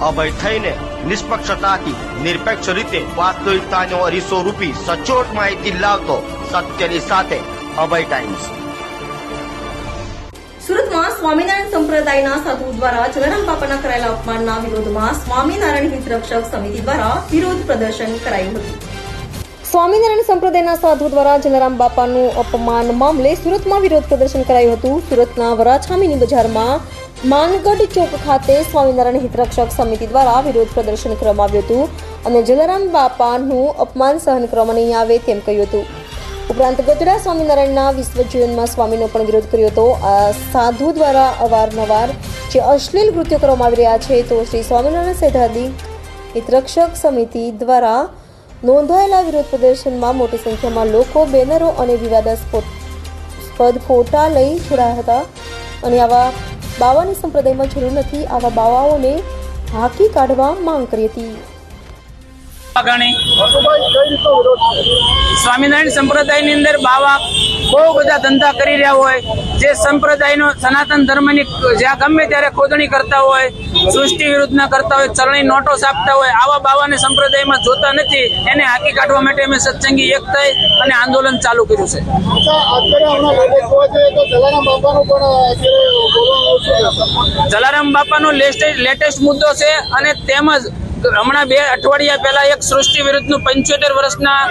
અભય થઈને નિષ્પક્ષતાથી, નિરપેક્ષ રીતે વાસ્તવિકતાનો અરીસો રૂપી સચોટ માહિતી લાવતો સત્યની સાથે અભય ટાઈમ્સ સુરતમાં સ્વામિનારાયણ સંપ્રદાયના સાધુ દ્વારા જલારામ બાપાના કરાયેલા અપમાનના વિરોધમાં સ્વામિનારાયણ હિત રક્ષક સમિતિ દ્વારા વિરોધ પ્રદર્શન કરાયું હતું. સ્વામિનારાયણ સંપ્રદાયના સાધુ દ્વારા જલારામ બાપાનું અપમાન મામલે સુરતમાં વિરોધ પ્રદર્શન કરાયું હતું. સુરતના વરાછામીની બજારમાં માનગઢ ચોક ખાતે સ્વામિનારાયણ હિતરક્ષક સમિતિ દ્વારા વિરોધ પ્રદર્શન કરવામાં આવ્યું હતું અને જલારામ બાપાનું અપમાન સહન કરવામાં નહીં આવે તેમ કહ્યું હતું. ઉપરાંત ગઢડા સ્વામિનારાયણના વિશ્વ જીવનમાં સ્વામીનો પણ વિરોધ કર્યો હતો. આ સાધુ દ્વારા અવારનવાર જે અશ્લીલ કૃત્યો કરવામાં આવી રહ્યા છે તો શ્રી સ્વામિનારાયણ સૈદ્ધાંતિક હિતરક્ષક સમિતિ દ્વારા નોંધાયેલા વિરોધ પ્રદર્શનમાં મોટી સંખ્યામાં લોકો, બેનરો અને વિવાદાસ્પદ ફોટા લઈ જોડાયા હતા અને આવા બાવાની સંપ્રદાયમાં જરૂર નથી આવા બાવાઓને હાકી કાઢવા માંગ કરી હતી. સ્વામિનારાયણ સંપ્રદાયની અંદર બાવા બહુ બધા ધંધા કરી રહ્યા હોય. જે સંપ્રદાયનો સનાતન ધર્મની જ્યાં ગમે ત્યારે ખોદણી કરતા હોય સૃષ્ટિ વિરુદ્ધના કરતા હોય ચરણી નોટો છાપતા હોય આવા બાવાને સંપ્રદાયમાં જોતા નથી. એને હાકી કાઢવા માટે અમે સત્સંગી એક થઈ અને આંદોલન ચાલુ કર્યું છે? જલારામ બાપાનો લેટેસ્ટ મુદ્દો છે અને તેમજ હમણાં બે અઠવાડિયા પહેલા એક સૃષ્ટિ વિરુદ્ધનું પંચોતેર વર્ષના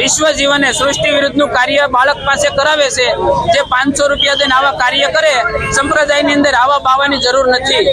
વિશ્વ જીવને સૃષ્ટિ વિરુદ્ધનું કાર્ય બાળક પાસે કરાવે છે, જે પાંચસો રૂપિયા દઈને આવા કાર્ય કરે, સંપ્રદાયની અંદર આવા બાવાની જરૂર નથી.